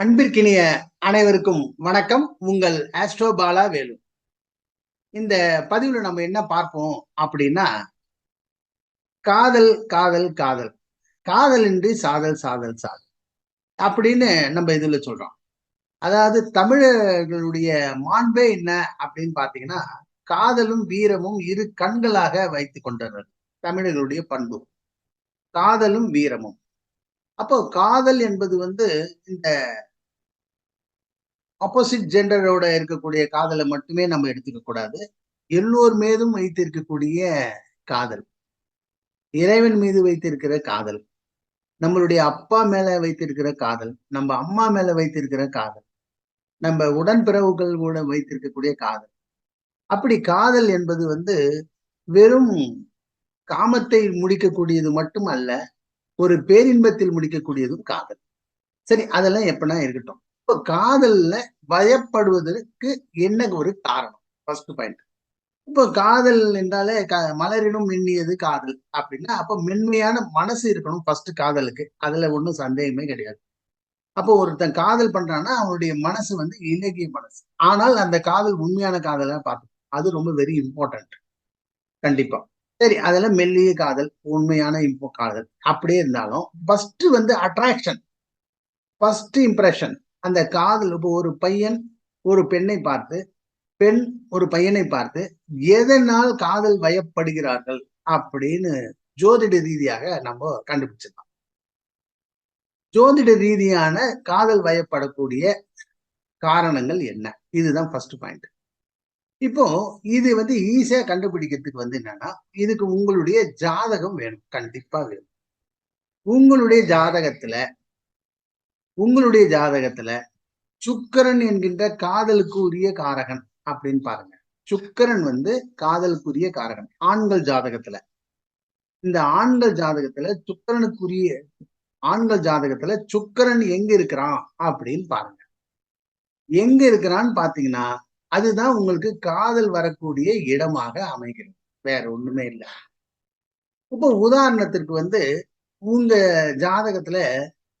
அன்பிற்கினிய அனைவருக்கும் வணக்கம். உங்கள் ஆஸ்ட்ரோ பாலா வேலு. இந்த பதிவுல நம்ம என்ன பார்ப்போம் அப்படின்னா காதல் காதல் காதல். காதல் இன்றி சாதல் சாதல் சாதல். அப்படின்னு நம்ம இதுல சொல்றோம். அதாவது தமிழர்களுடைய மாண்பே என்ன அப்படின்னு பாத்தீங்கன்னா காதலும் வீரமும் இரு கண்களாக வைத்து கொண்டனர் தமிழர்களுடைய பண்பு. காதலும் வீரமும். அப்போ காதல் என்பது வந்து இந்த ஆப்போசிட் ஜெண்டரோட இருக்கக்கூடிய காதலை மட்டுமே நம்ம எடுத்துக்க கூடாது. எல்லோர் மீதும் வைத்திருக்கக்கூடிய காதல். இறைவன் மீது வைத்திருக்கிற காதல். நம்மளுடைய அப்பா மேல வைத்திருக்கிற காதல். நம்ம அம்மா மேல வைத்திருக்கிற காதல். நம்ம உடன்பிறவுகள் கூட வைத்திருக்கக்கூடிய காதல். அப்படி காதல் என்பது வந்து வெறும் காமத்தை முடிக்கக்கூடியது மட்டும் அல்ல ஒரு பேரின்பத்தில் முடிக்கக்கூடியதும் காதல். சரி அதெல்லாம் எப்படின்னா இருக்கட்டும். இப்போ காதல்ல பயப்படுவதற்கு என்ன ஒரு காரணம்? ஃபர்ஸ்ட் பாயிண்ட் இப்போ காதல் என்றாலே க மலரினும் மின்னியது காதல் அப்படின்னா அப்போ மென்மையான மனசு இருக்கணும் ஃபர்ஸ்ட் காதலுக்கு. அதுல ஒன்றும் சந்தேகமே கிடையாது. அப்போ ஒருத்தன் காதல் பண்றான்னா அவனுடைய மனசு வந்து இலகிய மனசு. ஆனால் அந்த காதல் உண்மையான காதலா பார்த்து அது ரொம்ப வெரி இம்பார்ட்டன்ட் கண்டிப்பா. சரி அதெல்லாம் மெல்லிய காதல் உண்மையான இம்போ காதல். அப்படியே இருந்தாலும் ஃபர்ஸ்ட் வந்து அட்ராக்ஷன் ஃபர்ஸ்ட் இம்ப்ரெஷன் அந்த காதல் இப்போ ஒரு பையன் ஒரு பெண்ணை பார்த்து பெண் ஒரு பையனை பார்த்து எதனால் காதல் வயப்படுகிறார்கள்? அப்படின்னு ஜோதிட ரீதியாக நம்ம கண்டுபிடிச்சிடலாம். ஜோதிட ரீதியான காதல் வயப்படக்கூடிய காரணங்கள் என்ன? இதுதான் ஃபர்ஸ்ட் பாயிண்ட் இப்போ இது வந்து ஈஸியா கண்டுபிடிக்கிறதுக்கு வந்து என்னன்னா இதுக்கு உங்களுடைய ஜாதகம் வேணும். கண்டிப்பா வேணும். உங்களுடைய ஜாதகத்துல உங்களுடைய ஜாதகத்துல சுக்கரன் என்கின்ற காதலுக்கு உரிய காரகன் அப்படின்னு பாருங்க. சுக்கரன் வந்து காதலுக்குரிய காரகன் ஆண்கள் ஜாதகத்துல. இந்த ஆண்கள் ஜாதகத்துல சுக்கரனுக்குரிய ஆண்கள் ஜாதகத்துல சுக்கரன் எங்க இருக்கிறான் அப்படின்னு பாருங்க. எங்க இருக்கிறான்னு பாத்தீங்கன்னா அதுதான் உங்களுக்கு காதல் வரக்கூடிய இடமாக அமைகிறது. வேற ஒண்ணுமே இல்லை. இப்போ உதாரணத்திற்கு வந்து உங்க ஜாதகத்துல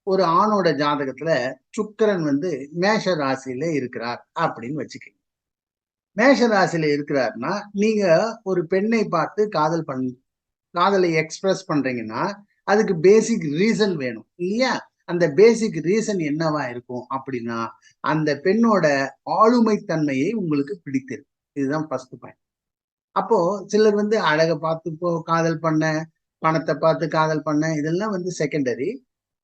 ஒரு ஆணோட ஜாதகத்துல சுக்கரன் வந்து மேஷ ராசியில இருக்கிறார் அப்படின்னு வச்சுக்கோங்க. மேஷ ராசியில இருக்கிறாருன்னா நீங்க ஒரு பெண்ணை பார்த்து காதல் பண் காதலை எக்ஸ்பிரஸ் பண்றீங்கன்னா அதுக்கு பேசிக் ரீசன் வேணும் இல்லையா? அந்த பேசிக் ரீசன் என்னவா இருக்கும் அப்படின்னா அந்த பெண்ணோட ஆளுமை தன்மையை உங்களுக்கு பிடித்திருக்கு இதுதான் ஃபர்ஸ்ட் பாயிண்ட் அப்போ சிலர் வந்து அழகை பார்த்து போ காதல் பண்ண பணத்தை பார்த்து காதல் பண்ண இதெல்லாம் வந்து செகண்டரி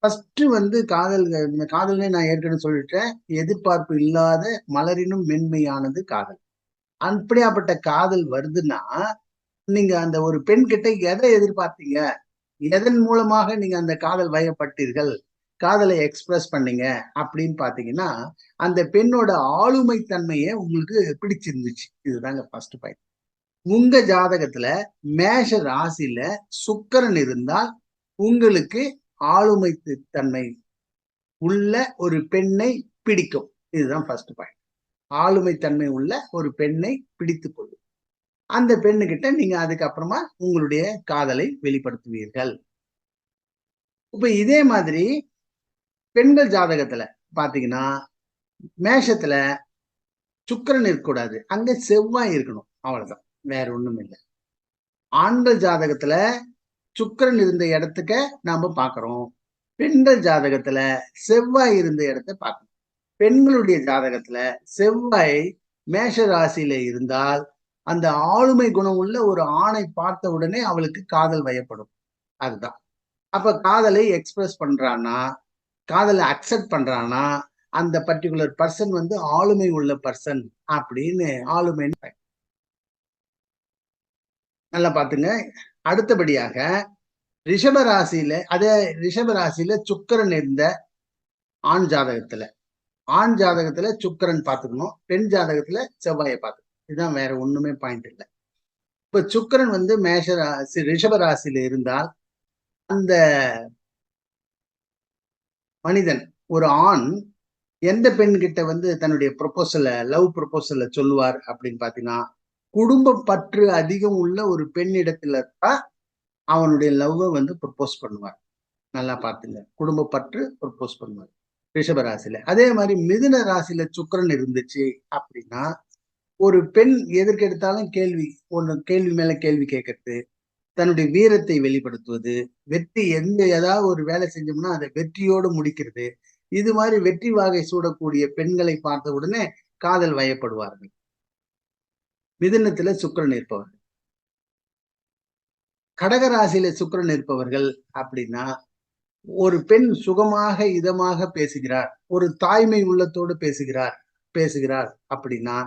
ஃபர்ஸ்ட் வந்து காதல் காதல்னே நான் ஏற்கனவே சொல்லிட்டேன். எதிர்பார்ப்பு இல்லாத மலரினும் மென்மையானது காதல். அப்படியாப்பட்ட காதல் வருதுன்னா நீங்க அந்த ஒரு பெண் கிட்ட எதை எதிர்பார்த்தீங்க? எதன் மூலமாக நீங்க அந்த காதல் வயப்பட்டீர்கள்? காதலை எக்ஸ்பிரஸ் பண்ணீங்க அப்படின்னு பாத்தீங்கன்னா அந்த பெண்ணோட ஆளுமை தன்மையை உங்களுக்கு பிடிச்சிருந்துச்சு. இதுதாங்க ஃபர்ஸ்ட் பாயிண்ட் உங்க ஜாதகத்துல மேஷ ராசியில சுக்கரன் இருந்தால் உங்களுக்கு ஆளுமை தன்மை உள்ள ஒரு பெண்ணை பிடிக்கும். இதுதான் ஃபர்ஸ்ட் பாயிண்ட் ஆளுமை தன்மை உள்ள ஒரு பெண்ணை பிடித்து கொள்ளும். அந்த பெண்ணுகிட்ட நீங்க அதுக்கப்புறமா உங்களுடைய காதலை வெளிப்படுத்துவீர்கள். இப்ப இதே மாதிரி பெண்கள் ஜாதகத்துல பாத்தீங்கன்னா மேஷத்துல சுக்கரன் இருக்கக்கூடாது. அங்க செவ்வாய் இருக்கணும். அவ்வளவுதான். வேற ஒண்ணும் இல்லை. ஆண்கள் ஜாதகத்துல சுக்கரன் இருந்த இடத்துக்க நாம பாக்குறோம். பெண்கள் ஜாதகத்துல செவ்வாய் இருந்த இடத்த பார்க்கணும் பெண்களுடைய ஜாதகத்துல செவ்வாய் மேஷ ராசியில இருந்தால் அந்த ஆளுமை குணம் உள்ள ஒரு ஆணை பார்த்த உடனே அவளுக்கு காதல் வயப்படும். அதுதான். அப்ப காதலை எக்ஸ்பிரஸ் பண்றான்னா காதலை அக்செப்ட் பண்றானா அந்த பர்டிகுலர் பர்சன் வந்து ஆளுமை உள்ள பர்சன் அப்படின்னு ஆளுமை நல்லா பாத்துங்க அடுத்தபடியாக ரிஷப ராசியில அதே ரிஷப ராசியில சுக்கரன் இருந்த ஆண் ஜாதகத்துல. ஆண் ஜாதகத்துல சுக்கரன் பாத்துக்கணும் பெண் ஜாதகத்துல செவ்வாயை பார்த்துக்கணும். இதுதான் வேற ஒண்ணுமே பாயிண்ட் இல்லை. இப்ப சுக்கரன் வந்து மேஷ ராசி ரிஷப ராசியில இருந்தால் அந்த மனிதன் ஒரு ஆண் எந்த பெண் கிட்ட வந்து தன்னுடைய ப்ரொபோசல லவ் ப்ரொபோசல சொல்லுவார் அப்படின்னு பாத்தீங்கன்னா குடும்ப பற்று அதிகம் உள்ள ஒரு பெண்ணிடத்துல தான் அவனுடைய லவ்வை வந்து ப்ரொப்போஸ் பண்ணுவார். நல்லா பார்த்துங்க குடும்ப பற்று ப்ரொப்போஸ் பண்ணுவார். ரிஷப ராசியில. அதே மாதிரி மிதுன ராசியில சுக்கரன் இருந்துச்சு அப்படின்னா ஒரு பெண் எதற்கு எடுத்தாலும் கேள்வி ஒன்று கேள்வி மேல கேள்வி கேட்கறது தன்னுடைய வீரத்தை வெளிப்படுத்துவது வெற்றி எந்த ஏதாவது ஒரு வேலை செஞ்சோம்னா அதை வெற்றியோடு முடிக்கிறது. இது மாதிரி வெற்றி வாகை சூடக்கூடிய பெண்களை பார்த்த உடனே காதல் வயப்படுவார்கள். மிதுனத்துல சுக்கரன் இருப்பவர்கள் கடகராசியில சுக்கரன் இருப்பவர்கள் அப்படின்னா ஒரு பெண் சுகமாக இதமாக பேசுகிறார் ஒரு தாய்மை உள்ளத்தோடு பேசுகிறார் பேசுகிறார் அப்படின்னா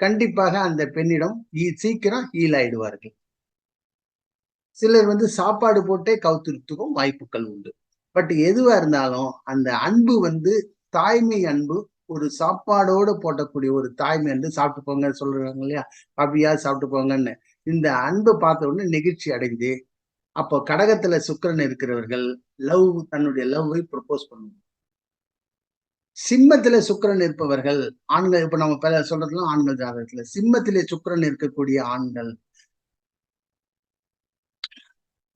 கண்டிப்பாக அந்த பெண்ணிடம் சீக்கிரம் ஈலாயிடுவார்கள் ஆயிடுவார்கள் சிலர் வந்து சாப்பாடு போட்டே கவுத்துறதுக்கும் வாய்ப்புகள் உண்டு. பட் எதுவா இருந்தாலும் அந்த அன்பு வந்து தாய்மை அன்பு ஒரு சாப்பாடோட போட்டக்கூடிய ஒரு தாய்மை அன்பு சாப்பிட்டு போங்க சொல்றாங்க இல்லையா? அப்படியா சாப்பிட்டு போங்கன்னு. இந்த அன்பை பார்த்த உடனே நெகிழ்ச்சி அடைந்து அப்போ கடகத்துல சுக்கரன் இருக்கிறவர்கள் லவ் தன்னுடைய லவ்வை ப்ரப்போஸ் பண்ணுவாங்க. சிம்மத்துல சுக்கரன் இருப்பவர்கள் ஆண்கள் இப்ப நம்ம சொல்றதுலாம் ஆண்கள் ஜாதகத்துல சிம்மத்திலே சுக்கரன் இருக்கக்கூடிய ஆண்கள்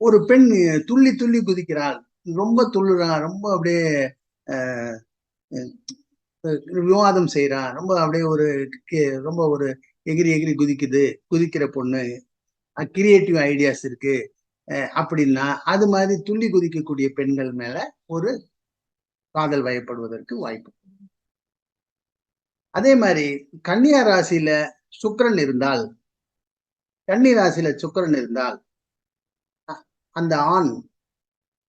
ஒரு பெண் துள்ளி துள்ளி குதிக்கிறாள். ரொம்ப துள்ளுறா ரொம்ப அப்படியே விவாதம் செய்யறா ரொம்ப அப்படியே ஒரு ரொம்ப ஒரு எகிரி எகிரி குதிக்குது. குதிக்கிற பொண்ணு கிரியேட்டிவ் ஐடியாஸ் இருக்கு அப்படின்னா அது மாதிரி துள்ளி குதிக்கக்கூடிய பெண்கள் மேல ஒரு காதல் வயப்படுவதற்கு வாய்ப்பு. அதே மாதிரி கன்னியா ராசியில சுக்கரன் இருந்தால் கன்னி ராசியில சுக்கரன் இருந்தால் அந்த ஆண்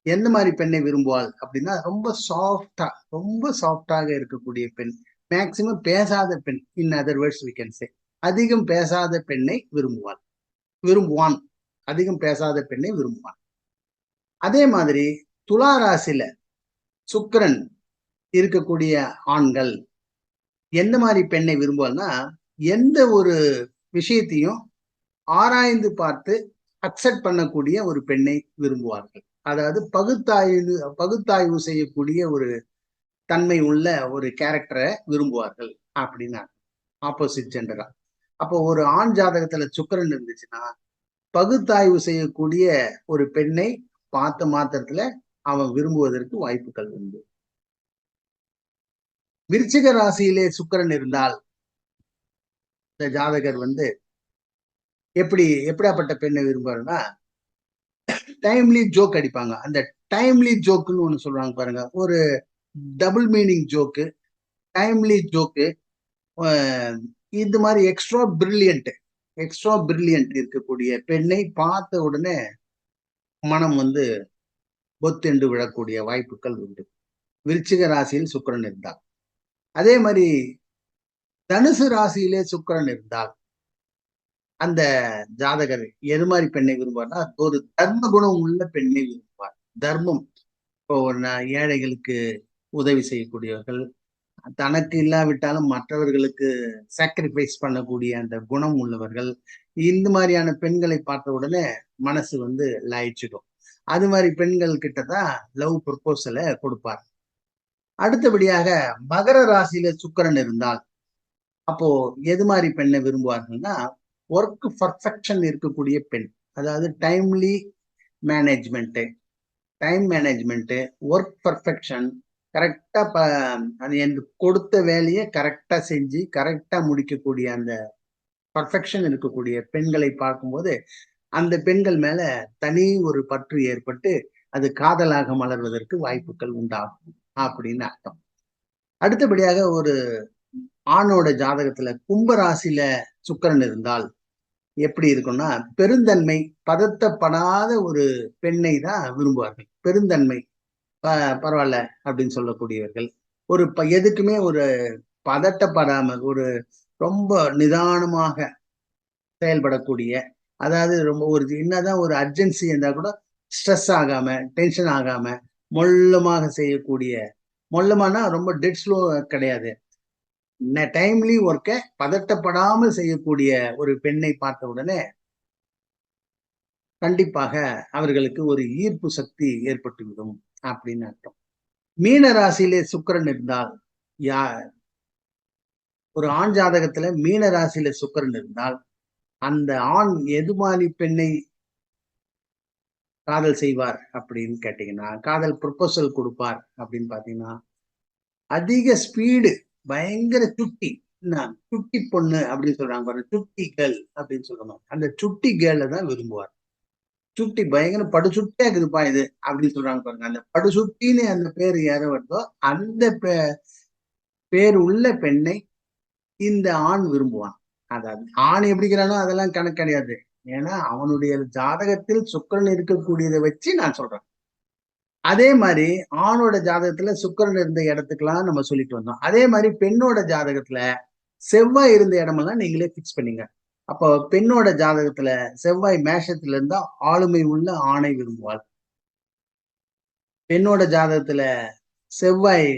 எந்த மாதிரி பெண்ணை விரும்புவாள் அப்படின்னா ரொம்ப சாஃப்டா ரொம்ப சாஃப்டாக இருக்கக்கூடிய பெண். மேக்சிமம் பேசாத பெண். In other words we can say அதிகம் பேசாத பெண்ணை விரும்புவாள். விரும்புவான். அதிகம் பேசாத பெண்ணை விரும்புவான். அதே மாதிரி துலா ராசியில சுக்கரன் இருக்கக்கூடிய ஆண்கள் எந்த மாதிரி பெண்ணை விரும்புவாள்னா எந்த ஒரு விஷயத்தையும் ஆராய்ந்து பார்த்து அக்செப்ட் பண்ணக்கூடிய ஒரு பெண்ணை விரும்புவார்கள். அதாவது பகுத்தாய்வு பகுத்தாய்வு செய்யக்கூடிய ஒரு தன்மை உள்ள ஒரு கேரக்டரை விரும்புவார்கள் அப்படின்னா ஆப்போசிட் ஜெண்டரா அப்போ ஒரு ஆண் ஜாதகத்துல சுக்கரன் இருந்துச்சுன்னா பகுத்தாய்வு செய்யக்கூடிய ஒரு பெண்ணை பார்த்த மாத்திரத்துல அவன் விரும்புவதற்கு வாய்ப்புகள் உண்டு. விருச்சிக ராசியிலே சுக்கரன் இருந்தால் இந்த ஜாதகர் வந்து எப்படி எப்படியாப்பட்ட பெண்ணை விரும்புறாருன்னா டைம்லி ஜோக் அடிப்பாங்க. அந்த டைம்லி ஜோக்குன்னு ஒண்ணு சொல்றாங்க பாருங்க. ஒரு double meaning joke timely joke இந்த மாதிரி எக்ஸ்ட்ரா பிரில்லியன்ட் எக்ஸ்ட்ரா பிரில்லியன்ட் இருக்கக்கூடிய பெண்ணை பார்த்த உடனே மனம் வந்து பொத்தெண்டு விழக்கூடிய வாய்ப்புகள் உண்டு. விருச்சிக ராசியில் சுக்கரன் இருந்தால். அதே மாதிரி தனுசு ராசியிலே சுக்கரன் இருந்தால் அந்த ஜாதகர் எது மாதிரி பெண்ணை விரும்புவார்னா ஒரு தர்ம குணம் உள்ள பெண்ணை விரும்புவார். தர்மம். இப்போ ஏழைகளுக்கு உதவி செய்யக்கூடியவர்கள் தனக்கு இல்லாவிட்டாலும் மற்றவர்களுக்கு சாக்ரிஃபைஸ் பண்ணக்கூடிய அந்த குணம் உள்ளவர்கள் இந்த மாதிரியான பெண்களை பார்த்த உடனே மனசு வந்து லாயிச்சிடும். அது மாதிரி பெண்கள் கிட்ட தான் லவ் ப்ரொப்போசலை கொடுப்பார். அடுத்தபடியாக மகர ராசியில சுக்கரன் இருந்தால் அப்போ எது மாதிரி பெண்ணை விரும்புவார்கள்னா ஒர்க் பர்ஃபெக்ஷன் இருக்கக்கூடிய பெண். அதாவது timely management time management work perfection கரெக்டாக ப அது எனக்கு கொடுத்த வேலையை கரெக்டாக செஞ்சு கரெக்டாக முடிக்கக்கூடிய அந்த பர்ஃபெக்ஷன் இருக்கக்கூடிய பெண்களை பார்க்கும்போது அந்த பெண்கள் மேல தனி ஒரு பற்று ஏற்பட்டு அது காதலாக மலர்வதற்கு வாய்ப்புகள் உண்டாகும் அப்படின்னு அர்த்தம். அடுத்தபடியாக ஒரு ஆணோட ஜாதகத்துல கும்பராசியில் சுக்கரன் இருந்தால் எப்படி இருக்கும்னா பெருந்தன்மை பதத்தப்படாத ஒரு பெண்ணை தான் விரும்புவார்கள். பெருந்தன்மை பரவாயில்ல அப்படின்னு சொல்லக்கூடியவர்கள். ஒரு ப எதுக்குமே ஒரு பதட்டப்படாம ஒரு ரொம்ப நிதானமாக செயல்படக்கூடிய அதாவது ரொம்ப ஒரு என்னதான் ஒரு அர்ஜென்சி இருந்தால் கூட ஸ்ட்ரெஸ் ஆகாம டென்ஷன் ஆகாம மொல்லமாக செய்யக்கூடிய மொல்லமானா ரொம்ப டெட் ஸ்லோ கிடையாது. டைம்லி ஒர்க்கை பதட்டப்படாமல் செய்யக்கூடிய ஒரு பெண்ணை பார்த்த உடனே கண்டிப்பாக அவர்களுக்கு ஒரு ஈர்ப்பு சக்தி ஏற்பட்டுவிடும் அப்படின்னு அர்த்தம். மீன ராசியிலே சுக்கரன் இருந்தால் யா ஒரு ஆண் ஜாதகத்துல மீன ராசியில சுக்கரன் இருந்தால் அந்த ஆண் எதுமானி பெண்ணை காதல் செய்வார் அப்படின்னு கேட்டீங்கன்னா காதல் ப்ரொபோசல் கொடுப்பார் அப்படின்னு பாத்தீங்கன்னா அதிக ஸ்பீடு பயங்கர சுட்டி. சுட்டி பொண்ணு அப்படின்னு சொல்றாங்க பாருங்க. சுட்டி கேர்ள் அப்படின்னு சொல்றாங்க அந்த சுட்டி கேர்ள தான் விரும்புவார். சுட்டி பயங்கர படுசுட்டியா இருக்குதுப்பா இது அப்படின்னு சொல்றாங்க பாருங்க. அந்த படுசுட்டின்னு அந்த பேர் யார வருதோ அந்த பேர் உள்ள பெண்ணை இந்த ஆண் விரும்புவான். அதாவது ஆண் எப்படிக்கிறானோ அதெல்லாம் கணக்கு கிடையாது. ஏன்னா அவனுடைய ஜாதகத்தில் சுக்கரன் இருக்கக்கூடியதை வச்சு நான் சொல்றேன். அதே மாதிரி ஆணோட ஜாதகத்துல சுக்கரன் இருந்த இடத்துக்கெல்லாம் நம்ம சொல்லிட்டு வந்தோம். அதே மாதிரி பெண்ணோட ஜாதகத்துல செவ்வாய் இருந்த இடமெல்லாம் நீங்களே பிக்ஸ் பண்ணீங்க. அப்போ பெண்ணோட ஜாதகத்துல செவ்வாய் மேஷத்துல இருந்தா ஆளுமை உள்ள ஆணை விரும்புவாள். பெண்ணோட ஜாதகத்துல செவ்வாய்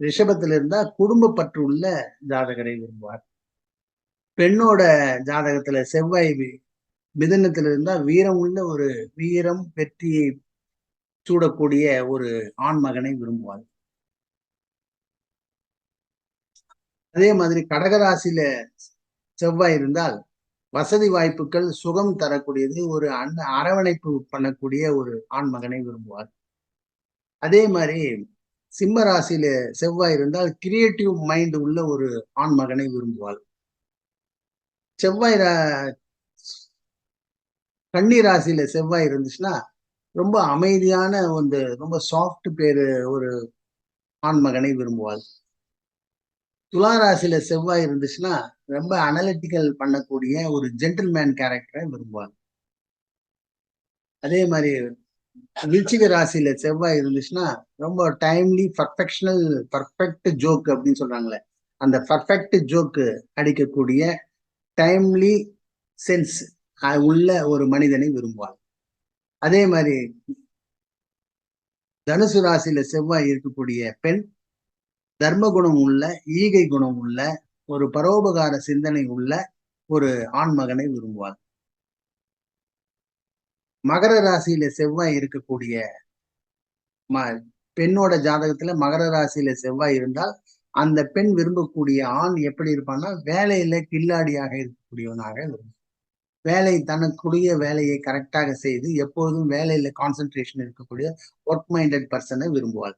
ரிஷபத்துல இருந்தா குடும்ப பற்று உள்ள ஜாதகரை விரும்புவார் பெண்ணோட ஜாதகத்துல செவ்வாய் மிதனத்துல இருந்தா வீரம் உள்ள ஒரு வீரம் வெற்றியை சூடக்கூடிய ஒரு ஆண் மகனை விரும்புவார் அதே மாதிரி கடகராசியில செவ்வாய் இருந்தால் வசதி வாய்ப்புகள் சுகம் தரக்கூடியது ஒரு அண்ண அரவணைப்பு பண்ணக்கூடிய ஒரு ஆண் மகனை விரும்புவார் அதே மாதிரி சிம்ம ராசியில செவ்வாய் இருந்தால் கிரியேட்டிவ் மைண்ட் உள்ள ஒரு ஆண் மகனை விரும்புவாள். செவ்வாய் கன்னி ராசியில செவ்வாய் இருந்துச்சுன்னா ரொம்ப அமைதியான வந்து ரொம்ப சாஃப்ட் பேரு ஒரு ஆண்மகனை விரும்புவாள். துலா ராசியில செவ்வாய் இருந்துச்சுன்னா ரொம்ப அனலிட்டிக்கல் பண்ணக்கூடிய ஒரு ஜென்டில்மேன் கேரக்டரை விரும்புவாள். அதே மாதிரி விருச்சிக ராசியில செவ்வாய் இருந்துச்சுன்னா ரொம்ப டைம்லி பர்ஃபெக்ஷனல் பர்ஃபெக்ட் ஜோக் அப்படின்னு சொல்றாங்களே அந்த பர்ஃபெக்ட் ஜோக்கு அடிக்கக்கூடிய டைம்லி சென்ஸ் உள்ள ஒரு மனிதனை விரும்புவாள். அதே மாதிரி தனுசு ராசியில செவ்வாய் இருக்கக்கூடிய பெண் தர்ம குணம் உள்ள ஈகை குணம் உள்ள ஒரு பரோபகார சிந்தனை உள்ள ஒரு ஆண்மகனை விரும்புவார் மகர ராசியில செவ்வாய் இருக்கக்கூடிய ம பெண்ணோட ஜாதகத்துல மகர ராசியில செவ்வாய் இருந்தால் அந்த பெண் விரும்பக்கூடிய ஆண் எப்படி இருப்பான்னா வேலையில கில்லாடியாக இருக்கக்கூடியவனாக விரும்பும் வேலை தனக்குரிய வேலையை கரெக்டாக செய்து எப்போதும் வேலையில கான்சென்ட்ரேஷன் இருக்கக்கூடிய ஒர்க் மைண்டட் பர்சனை விரும்புவாள்.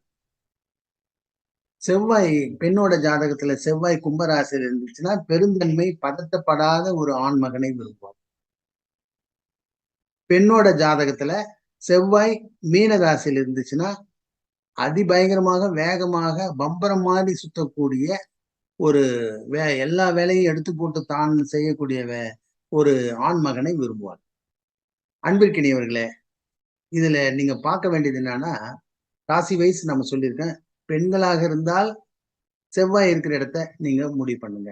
செவ்வாய் பெண்ணோட ஜாதகத்துல செவ்வாய் கும்பராசியில் இருந்துச்சுன்னா பெருந்தன்மை பதட்டப்படாத ஒரு ஆண் மகனை விரும்புவாள். பெண்ணோட ஜாதகத்துல செவ்வாய் மீனராசியில் இருந்துச்சுன்னா அதிபயங்கரமாக வேகமாக பம்பரம் மாதிரி சுத்தக்கூடிய ஒரு வே எல்லா வேலையும் எடுத்து போட்டு தான் செய்யக்கூடிய வே ஒரு ஆண் மகனை விரும்புவார். அன்பிற்கினியவர்களே இதுல நீங்க பார்க்க வேண்டியது என்னன்னா ராசி வைஸ் நம்ம சொல்லியிருக்கேன் பெண்களாக இருந்தால் செவ்வாய் இருக்கிற இடத்த நீங்க முடிவு பண்ணுங்க.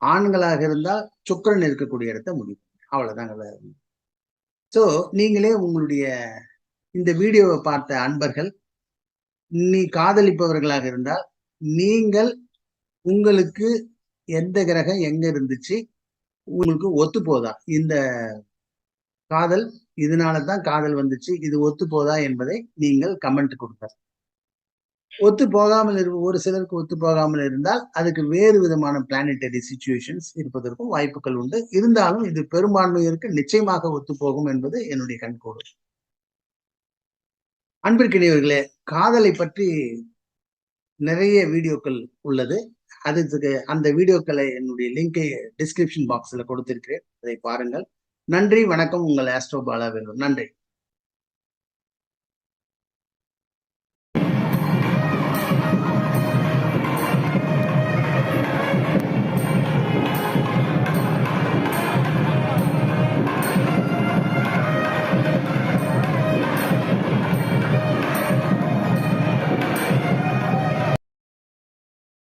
ஆண்களாக இருந்தால் சுக்கரன் இருக்கக்கூடிய இடத்த முடிவு பண்ணுங்க. அவ்வளவுதாங்க ஸோ நீங்களே உங்களுடைய இந்த வீடியோவை பார்த்த அன்பர்கள் நீ காதலிப்பவர்களாக இருந்தால் நீங்கள் உங்களுக்கு எந்த கிரகம் எங்க இருந்துச்சு உங்களுக்கு ஒத்து போதா? இந்த காதல் இதனால தான் காதல் வந்துச்சு. இது ஒத்து போதா என்பதை நீங்கள் கமெண்ட் கொடுங்க ஒத்து போகாமல் இரு ஒரு சிலருக்கு ஒத்து போகாமல் இருந்தால் அதுக்கு வேறு விதமான பிளானிட்டரி சுச்சுவேஷன்ஸ் இருப்பதற்கும் வாய்ப்புகள் உண்டு. இருந்தாலும் இது பெரும்பான்மையிற்கு நிச்சயமாக ஒத்து போகும் என்பது என்னுடைய கண்கூடு. அன்பிற்கினியவர்களே காதலை பற்றி நிறைய வீடியோக்கள் உள்ளது. அதுக்கு அந்த வீடியோக்களை என்னுடைய லிங்கை டிஸ்கிரிப்ஷன் பாக்ஸ்ல கொடுத்திருக்கிறேன். அதை பாருங்கள். நன்றி வணக்கம். உங்கள் ஆஸ்ட்ரோ பாலா நன்றி.